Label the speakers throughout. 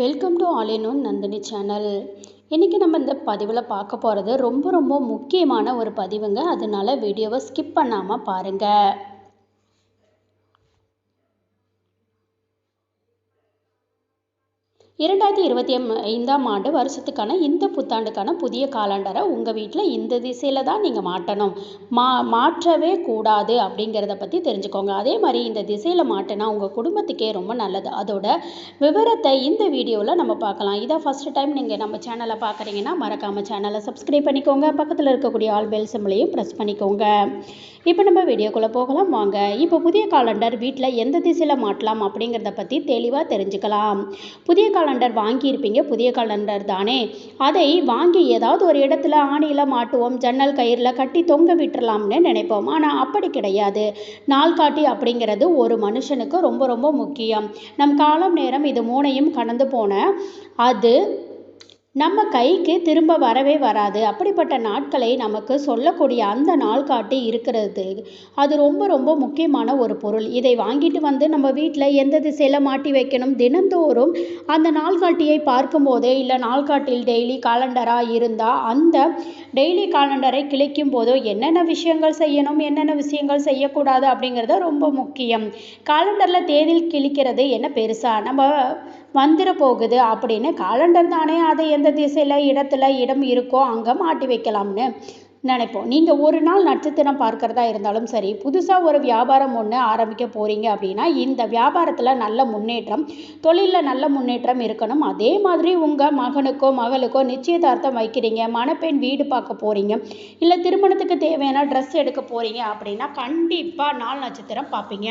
Speaker 1: Welcome to all in Nandini channel இன்றைக்கி நம்ம இந்த பதிவில் பார்க்க போகிறது ரொம்ப ரொம்ப முக்கியமான ஒரு பதிவுங்க. அதனால வீடியோவை ஸ்கிப் பண்ணாமல் பாருங்கள் இரண்டாயிரத்தி இருபத்தி ஐந்தாம் ஆண்டு வருஷத்துக்கான இந்த புத்தாண்டுக்கான புதிய காலண்டரை உங்கள் வீட்டில் இந்த திசையில் தான் நீங்கள் மாட்டணும். மா மாற்றவே கூடாது அப்படிங்கிறத பற்றி தெரிஞ்சுக்கோங்க. அதே மாதிரி இந்த திசையில் மாட்டினா உங்கள் குடும்பத்துக்கே ரொம்ப நல்லது. அதோட விவரத்தை இந்த வீடியோவில் நம்ம பார்க்கலாம். இதை ஃபஸ்ட்டு டைம் நீங்கள் நம்ம சேனலை பார்க்குறீங்கன்னா மறக்காமல் சேனலை சப்ஸ்கிரைப் பண்ணிக்கோங்க. பக்கத்தில் இருக்கக்கூடிய ஆல் பெல் சிம்லையும் ப்ரெஸ் பண்ணிக்கோங்க. இப்போ நம்ம வீடியோக்குள்ளே போகலாம். வாங்க. இப்போ புதிய காலண்டர் வீட்டில் எந்த திசையில் மாட்டலாம் அப்படிங்கிறத பற்றி தெளிவாக தெரிஞ்சுக்கலாம். புதிய கால காலண்டர் வாங்கியிருப்பீங்க புதிய காலண்டர் தானே. அதை வாங்கி ஏதாவது ஒரு இடத்துல ஆணியில் மாட்டுவோம் ஜன்னல் கயிறில் கட்டி தொங்க விட்டுறலாம்னு நினைப்போம். ஆனால் அப்படி கிடையாது. நாள்காட்டி அப்படிங்கிறது ஒரு மனுஷனுக்கு ரொம்ப ரொம்ப முக்கியம். நம் காலம் நேரம் இது மூணையும் கடந்து போன அது நம்ம கைக்கு திரும்ப வரவே வராது. அப்படிப்பட்ட நாட்களை நமக்கு சொல்லக்கூடிய அந்த நாள் காட்டி இருக்கிறது. அது ரொம்ப ரொம்ப முக்கியமான ஒரு பொருள். இதை வாங்கிட்டு வந்து நம்ம வீட்டில் எந்த திசையில் மாட்டி வைக்கணும்? தினந்தோறும் அந்த நாள்காட்டியை பார்க்கும்போதே இல்லை நாள்காட்டியில் டெய்லி காலண்டராக இருந்தால் அந்த டெய்லி காலண்டரை கிளிக்கும் போதோ என்னென்ன விஷயங்கள் செய்யணும்? என்னென்ன விஷயங்கள் செய்யக்கூடாது? அப்படிங்கிறது ரொம்ப முக்கியம். காலண்டரில் தேதியில் கிழிக்கிறது என்ன பெருசாக நம்ம வந்துட போகுது அப்படின்னு காலண்டர் தானே அதை எந்த திசையில் இடத்துல இடம் இருக்கோ அங்கே மாட்டி வைக்கலாம்னு நினைப்போம். நீங்கள் ஒரு நாள் நட்சத்திரம் பார்க்குறதா இருந்தாலும் சரி புதுசாக ஒரு வியாபாரம் ஒன்று ஆரம்பிக்க போகிறீங்க அப்படின்னா இந்த வியாபாரத்தில் நல்ல முன்னேற்றம் தொழிலில் நல்ல முன்னேற்றம் இருக்கணும். அதே மாதிரி உங்கள் மகனுக்கோ மகளுக்கோ நிச்சயதார்த்தம் வைக்கிறீங்க மணப்பெண் வீடு பார்க்க போகிறீங்க இல்லை திருமணத்துக்கு தேவையான ட்ரெஸ் எடுக்க போகிறீங்க அப்படின்னா கண்டிப்பாக நாள் நட்சத்திரம் பார்ப்பீங்க.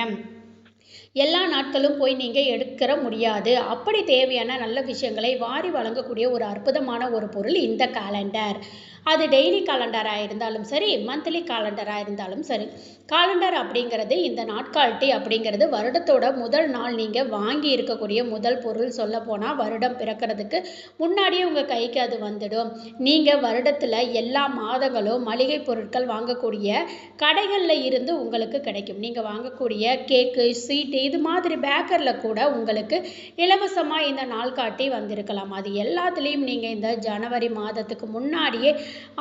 Speaker 1: எல்லா நாட்களும் போய் நீங்கள் எடுக்கிற முடியாது. அப்படி தேவையான நல்ல விஷயங்களை வாரி வழங்கக்கூடிய ஒரு அற்புதமான ஒரு பொருள் இந்த காலண்டர் அது டெய்லி காலண்டராக இருந்தாலும் சரி மந்த்லி காலண்டராக இருந்தாலும் சரி காலண்டர் அப்படிங்கிறது இந்த நாட்காட்டி அப்படிங்கிறது வருடத்தோட முதல் நாள். நீங்கள் வாங்கி இருக்கக்கூடிய முதல் பொருள் சொல்ல போனால் வருடம் பிறக்கிறதுக்கு முன்னாடியே உங்கள் கைக்கு அது வந்துடும். நீங்கள் வருடத்தில் எல்லா மாதங்களும் மளிகை பொருட்கள் வாங்கக்கூடிய கடைகளில் இருந்து உங்களுக்கு கிடைக்கும். நீங்கள் வாங்கக்கூடிய கேக்கு ஸ்வீட்டு இது மாதிரி பேக்கரில் கூட உங்களுக்கு இலவசமாக இந்த நாள்காட்டி வந்திருக்கலாம். அது எல்லாத்துலேயும் நீங்கள் இந்த ஜனவரி மாதத்துக்கு முன்னாடியே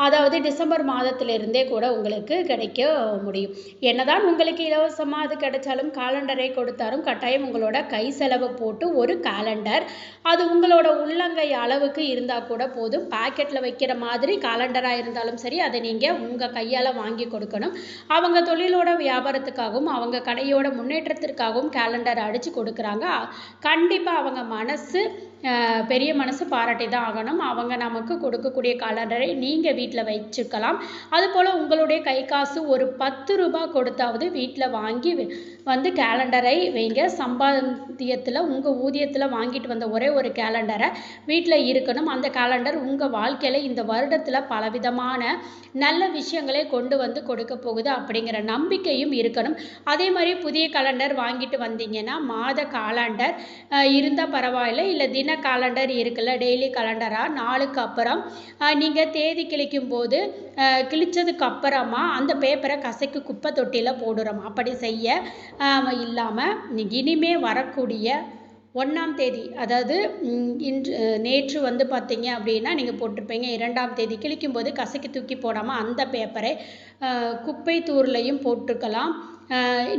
Speaker 1: அதாவது டிசம்பர் மாதத்திலிருந்தே கூட உங்களுக்கு கிடைக்க முடியும். என்னதான் உங்களுக்கு இலவசமாக அது கிடைச்சாலும் காலண்டரை கொடுத்தாலும் கட்டாயம் உங்களோட கை செலவு போட்டு ஒரு காலண்டர் அது உங்களோட உள்ளங்கை அளவுக்கு இருந்தால் கூட போதும். பாக்கெட்டில் வைக்கிற மாதிரி காலண்டராக இருந்தாலும் சரி அதை நீங்கள் உங்கள் கையால் வாங்கி கொடுக்கணும். அவங்க தொழிலோட வியாபாரத்துக்காகவும் அவங்க கடையோட முன்னேற்றத்திற்காகவும் கேலண்டர் அடித்து கொடுக்குறாங்க. கண்டிப்பாக அவங்க மனசு பெரிய மனசு பாராட்டி தான் ஆகணும். அவங்க நமக்கு கொடுக்கக்கூடிய காலண்டரை நீங்கள் வீட்டில் வச்சுக்கலாம். அதுபோல் உங்களுடைய கை காசு ஒரு பத்து ரூபாய் கொடுத்தாவது வீட்டில் வாங்கி வந்து கேலண்டரை வைங்க. சம்பாத்தியத்தில் உங்கள் ஊதியத்தில் வாங்கிட்டு வந்த ஒரே ஒரு கேலண்டரை வீட்டில் இருக்கணும். அந்த கேலண்டர் உங்கள் வாழ்க்கையில் இந்த வருடத்தில் பலவிதமான நல்ல விஷயங்களை கொண்டு வந்து கொடுக்க போகுது அப்படிங்கிற நம்பிக்கையும் இருக்கணும். அதே மாதிரி புதிய கலண்டர் வாங்கிட்டு வந்தீங்கன்னா மாத காலண்டர் இருந்தால் பரவாயில்ல இல்லை தின காலண்டர் இருக்குல்ல டெய்லி காலண்டராக நாளுக்கு அப்புறம் நீங்கள் தேதி கிழிக்கும் போது கிழிச்சதுக்கு அப்புறமா அந்த பேப்பரை கசைக்கு குப்பை தொட்டியில் போடுறோம் அப்படி செய்ய இல்லாமல் இனிமே வரக்கூடிய ஒன்றாம் தேதி அதாவது இன்று நேற்று வந்து பார்த்தீங்க அப்படின்னா நீங்கள் போட்டிருப்பீங்க. இரண்டாம் தேதி கிழிக்கும் போது கசக்கி தூக்கி போடாமல் அந்த பேப்பரை குப்பை தூர்லையும் போட்டிருக்கலாம்.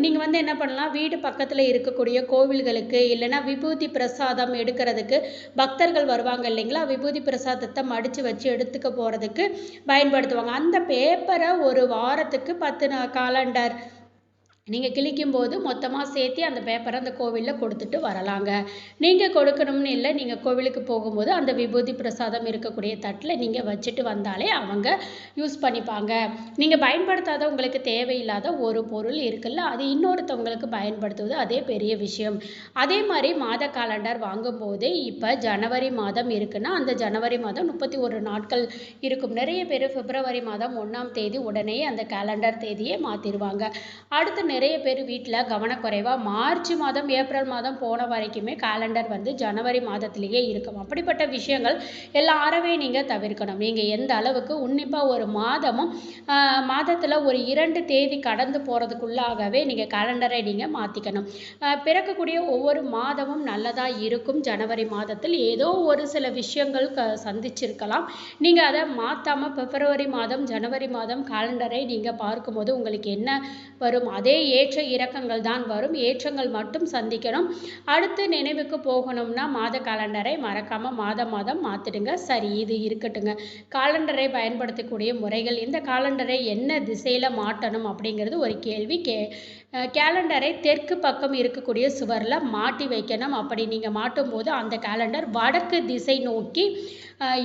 Speaker 1: நீங்கள் வந்து என்ன பண்ணலாம்? வீடு பக்கத்தில் இருக்கக்கூடிய கோவில்களுக்கு இல்லைன்னா விபூதி பிரசாதம் எடுக்கிறதுக்கு பக்தர்கள் வருவாங்க இல்லைங்களா? விபூதி பிரசாதத்தை மடித்து வச்சு எடுத்துக்க போகிறதுக்கு பயன்படுத்துவாங்க. அந்த பேப்பரை ஒரு வாரத்துக்கு பத்து நாள் காலண்டர் நீங்கள் கிழிக்கும்போது மொத்தமாக சேர்த்து அந்த பேப்பரை அந்த கோவிலில் கொடுத்துட்டு வரலாங்க. நீங்கள் கொடுக்கணும்னு இல்லை நீங்கள் கோவிலுக்கு போகும்போது அந்த விபூதி பிரசாதம் இருக்கக்கூடிய தட்டில் நீங்கள் வச்சுட்டு வந்தாலே அவங்க யூஸ் பண்ணிப்பாங்க. நீங்கள் பயன்படுத்தாத உங்களுக்கு தேவையில்லாத ஒரு பொருள் இருக்குல்ல அது இன்னொருத்தவங்களுக்கு பயன்படுத்துவது அதே பெரிய விஷயம். அதே மாதிரி மாத காலண்டர் வாங்கும்போது இப்போ ஜனவரி மாதம் இருக்குன்னா அந்த ஜனவரி மாதம் முப்பத்தி ஒரு நாட்கள் இருக்கும். நிறைய பேர் பிப்ரவரி மாதம் ஒன்றாம் தேதி உடனே அந்த கேலண்டர் தேதியை மாற்றிடுவாங்க அடுத்த நிறைய பேர் வீட்டில் கவனக்குறைவாக மார்ச் மாதம் ஏப்ரல் மாதம் போன வரைக்குமே காலண்டர் வந்து ஜனவரி மாதத்திலேயே இருக்கும். அப்படிப்பட்ட விஷயங்கள் எல்லா நீங்கள் தவிர்க்கணும். நீங்கள் எந்த அளவுக்கு உன்னிப்பாக ஒரு மாதமும் மாதத்தில் ஒரு இரண்டு தேதி கடந்து போகிறதுக்குள்ளாகவே நீங்கள் காலண்டரை நீங்கள் மாற்றிக்கணும் பிறக்கக்கூடிய ஒவ்வொரு மாதமும் நல்லதாக இருக்கும். ஜனவரி மாதத்தில் ஏதோ ஒரு சில விஷயங்கள் க சந்திச்சிருக்கலாம். நீங்கள் அதை மாற்றாமல் பிப்ரவரி மாதம் ஜனவரி மாதம் காலண்டரை நீங்கள் பார்க்கும்போது உங்களுக்கு என்ன வரும்? அதே ஏற்ற இறக்கங்கள் தான் வரும். ஏற்றங்கள் மட்டும் சந்திக்கணும். அடுத்து நினைவுக்கு போகணும்னா மாத காலண்டரை மறக்காமல் மாதம் மாதம் மாற்றிடுங்க சரி இது இருக்கட்டுங்க. காலண்டரை பயன்படுத்தக்கூடிய முறைகள் இந்த காலண்டரை என்ன திசையில் மாட்டணும் அப்படிங்கிறது ஒரு கேள்வி கே கேலண்டரை தெற்கு பக்கம் இருக்கக்கூடிய சுவரில் மாட்டி வைக்கணும். அப்படி நீங்கள் மாட்டும் போது அந்த கேலண்டர் வடக்கு திசை நோக்கி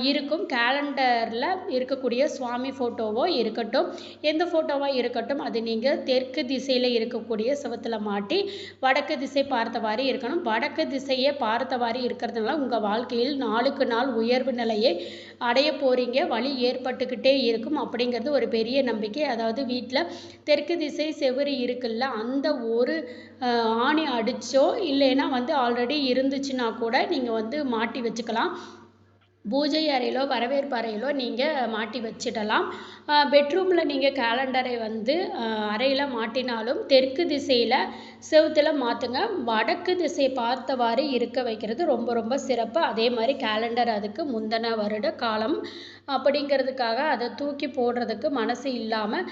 Speaker 1: இருக்கும். கேலண்டரில் இருக்கக்கூடிய சுவாமி ஃபோட்டோவோ இருக்கட்டும் எந்த ஃபோட்டோவாக இருக்கட்டும் அது நீங்கள் தெற்கு திசையில் இருக்கக்கூடிய சுவத்தில் மாட்டி வடக்கு திசை பார்த்தவாறு இருக்கணும். வடக்கு திசையே பார்த்தவாறு இருக்கிறதுனால உங்கள் வாழ்க்கையில் நாளுக்கு நாள் உயர்வு நிலையை அடைய போகிறீங்க வழி ஏற்பட்டுக்கிட்டே இருக்கும். அப்படிங்கிறது ஒரு பெரிய நம்பிக்கை. அதாவது வீட்டில் தெற்கு திசை செவ்வறு இருக்குல்ல அந்த ஒரு ஆணி அடித்தோ இல்லைன்னா வந்து ஆல்ரெடி இருந்துச்சுன்னா கூட நீங்கள் வந்து மாட்டி வச்சுக்கலாம். பூஜை அறையிலோ வரவேற்பு அறையிலோ நீங்கள் மாட்டி வச்சிடலாம். பெட்ரூமில் நீங்கள் கேலண்டரை வந்து அறையில் மாட்டினாலும் தெற்கு திசையில் செவுத்தில் மாற்றுங்க வடக்கு திசை பார்த்தவாறு இருக்க வைக்கிறது ரொம்ப ரொம்ப சிறப்பு. அதே மாதிரி கேலண்டர் அதுக்கு முந்தின வருட காலம் அப்படிங்கிறதுக்காக அதை தூக்கி போடுறதுக்கு மனசு இல்லாமல்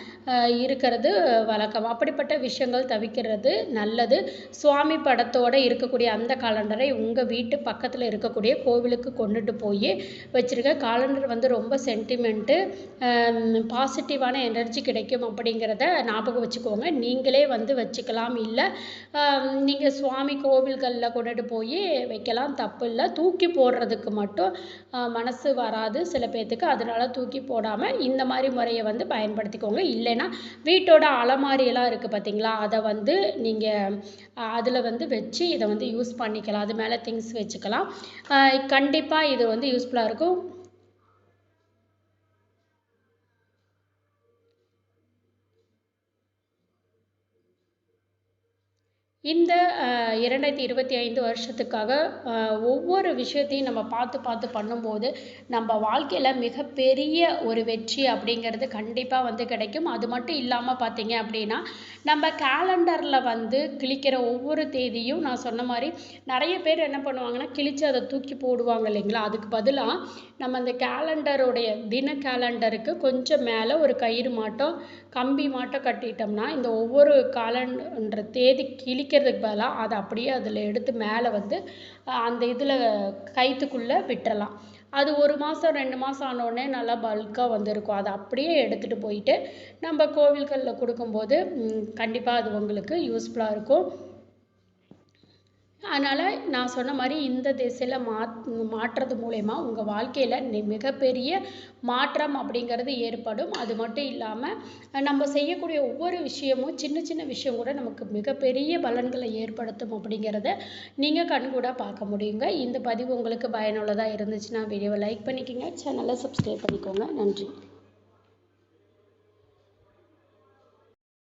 Speaker 1: இருக்கிறது வழக்கம். அப்படிப்பட்ட விஷயங்கள் தவிக்கிறது நல்லது. சுவாமி படத்தோடு இருக்கக்கூடிய அந்த காலண்டரை உங்கள் வீட்டு பக்கத்தில் இருக்கக்கூடிய கோவிலுக்கு கொண்டுட்டு போய் வச்சுருக்க காலண்டர் வந்து ரொம்ப சென்டிமெண்ட்டு பாசிட்டிவான எனர்ஜி கிடைக்கும் அப்படிங்கிறத ஞாபகம் வச்சுக்கோங்க. நீங்களே வந்து வச்சுக்கலாம். இல்லை நீங்கள் சுவாமி கோவில்களில் கொண்டுட்டு போய் வைக்கலாம். தப்பு இல்லை. தூக்கி போடுறதுக்கு மட்டும் மனசு வராது சில பேர்த்துக்கு அதனால் தூக்கி போடாமல் இந்த மாதிரி முறையை வந்து பயன்படுத்திக்கோங்க. இல்லைன்னா வீட்டோட அலமாரியெல்லாம் இருக்குது பார்த்தீங்களா அதை வந்து நீங்கள் அதில் வந்து வச்சு இதை வந்து யூஸ் பண்ணிக்கலாம். அது மேலே திங்ஸ் வச்சுக்கலாம். கண்டிப்பாக இது வந்து யூஸ் யூஸ்ஃபுல்லாக இருக்கும். இந்த இரண்டாயிரத்தி இருபத்தி ஐந்து வருஷத்துக்காக ஒவ்வொரு விஷயத்தையும் நம்ம பார்த்து பார்த்து பண்ணும்போது நம்ம வாழ்க்கையில் மிகப்பெரிய ஒரு வெற்றி அப்படிங்கிறது கண்டிப்பாக வந்து கிடைக்கும். அது மட்டும் இல்லாமல் பார்த்தீங்க அப்படின்னா நம்ம கேலண்டரில் வந்து கிழிக்கிற ஒவ்வொரு தேதியும் நான் சொன்ன மாதிரி நிறைய பேர் என்ன பண்ணுவாங்கன்னா கிழிச்சு அதை தூக்கி போடுவாங்க இல்லைங்களா? அதுக்கு பதிலாக நம்ம அந்த கேலண்டருடைய தின கேலண்டருக்கு கொஞ்சம் மேலே ஒரு கயிறு மாட்டோம் கம்பி மாட்டோம் கட்டிட்டோம்னா இந்த ஒவ்வொரு காலன்ற தேதி கிழிக்கிறதுக்கு பதிலாக அதை அப்படியே அதில் எடுத்து மேலே வந்து அந்த இதில் கயிற்றுக்குள்ளே விட்டுறலாம். அது ஒரு மாதம் ரெண்டு மாதம் ஆனோடனே நல்லா பல்காக வந்திருக்கும். அதை அப்படியே எடுத்துகிட்டு போயிட்டு நம்ம கோவில்களில் கொடுக்கும்போது கண்டிப்பாக அது உங்களுக்கு யூஸ்ஃபுல்லாக இருக்கும். அதனால் நான் சொன்ன மாதிரி இந்த திசையில் மாத் மாற்றுறது மூலயமா உங்கள் வாழ்க்கையில் மிகப்பெரிய மாற்றம் அப்படிங்கிறது ஏற்படும். அது மட்டும் இல்லாமல் நம்ம செய்யக்கூடிய ஒவ்வொரு விஷயமும் சின்ன சின்ன விஷயம் கூட நமக்கு மிகப்பெரிய பலன்களை ஏற்படுத்தும் அப்படிங்கிறத நீங்கள் கண்கூட பார்க்க முடியுங்க. இந்த பதிவு உங்களுக்கு பயனுள்ளதாக இருந்துச்சுன்னா வீடியோவை லைக் பண்ணிக்கோங்க. சேனலை சப்ஸ்கிரைப் பண்ணிக்கோங்க. நன்றி.